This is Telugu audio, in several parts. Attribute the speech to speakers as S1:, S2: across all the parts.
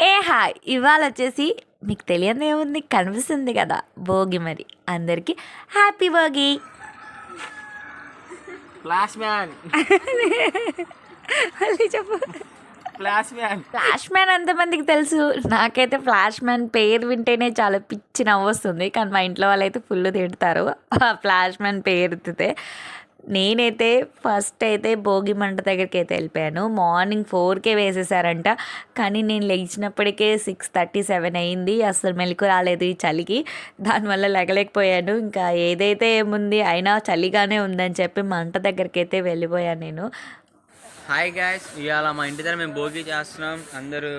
S1: ఏ హాయ్ ఇవాళ వచ్చేసి మీకు తెలియదు ఏముంది కనిపిస్తుంది కదా భోగి మరి. అందరికీ హ్యాపీ భోగి.
S2: Flash man.
S1: మళ్ళీ చెప్పు.
S2: Flash man.
S1: ఫ్లాష్ మ్యాన్ ఎంతమందికి తెలుసు? నాకైతే ఫ్లాష్ మ్యాన్ పేరు వింటేనే చాలా పిచ్చి నవ్వు వస్తుంది కానీ మా ఇంట్లో వాళ్ళైతే ఫుల్ తిడతారు. ఆ ఫ్లాష్ మ్యాన్ పేరు ఎత్తితే నేనైతే ఫస్ట్ అయితే భోగి మంట దగ్గరికి అయితే వెళ్ళిపోయాను. మార్నింగ్ ఫోర్కే వేసేసారంట. కానీ నేను లేచినప్పటికే సిక్స్ థర్టీ సెవెన్ అయింది. అసలు మెలకు రాలేదు ఈ చలికి. దానివల్ల లెగలేకపోయాను. ఇంకా ఏదైతే ఏముంది అయినా చలిగానే ఉందని చెప్పి మంట దగ్గరికి అయితే వెళ్ళిపోయాను నేను.
S2: హాయ్ గాయస్ ఇవాళ మా ఇంటి దగ్గర మేము భోగి చేస్తున్నాం. అందరూ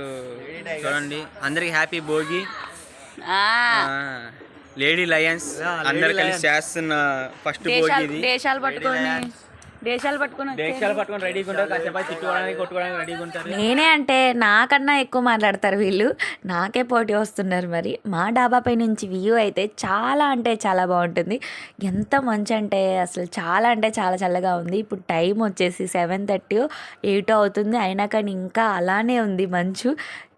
S2: చూడండి. అందరికి హ్యాపీ భోగి. Lady Lions. అందరు కలిసి చేస్తున్న ఫస్ట్ భోగి
S1: దేశాలు పట్టుకొని దేశాలు పట్టుకొని
S2: దేశాలు పట్టుకొని రెడీగా ఉంటారు. కాసేపు తిట్టుకోవడానికి కొట్టుకోవడానికి రెడీగా ఉంటారు.
S1: నేనే అంటే నాకన్నా ఎక్కువ మాట్లాడతారు వీళ్ళు. నాకే పోటీ వస్తున్నారు మరి. మా డాబాపై నుంచి వ్యూ అయితే చాలా అంటే చాలా బాగుంటుంది. ఎంత మంచి అంటే అసలు చాలా అంటే చాలా చల్లగా ఉంది. ఇప్పుడు టైం వచ్చేసి సెవెన్ థర్టీ ఎయిట్ అవుతుంది. అయినా కానీ ఇంకా అలానే ఉంది మంచు.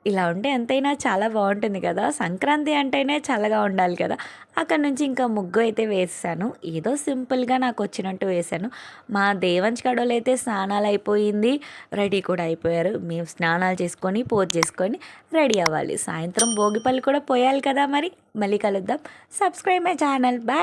S1: ఇలా ఉంటే ఎంతైనా చాలా బాగుంటుంది కదా. సంక్రాంతి అంటేనే చల్లగా ఉండాలి కదా. అక్కడ నుంచి ఇంకా ముగ్గు అయితే వేసాను. ఏదో సింపుల్గా నాకు వచ్చినట్టు వేశాను మా దేవంచ్ కడోలు అయితే స్నానాలు అయిపోయింది. రెడీ కూడా అయిపోయారు. మేము స్నానాలు చేసుకొని పూజ చేసుకొని రెడీ అవ్వాలి. సాయంత్రం భోగిపల్లి కూడా పోయాలి కదా మరి. మళ్ళీ కలుద్దాం. Subscribe my channel. బాయ్.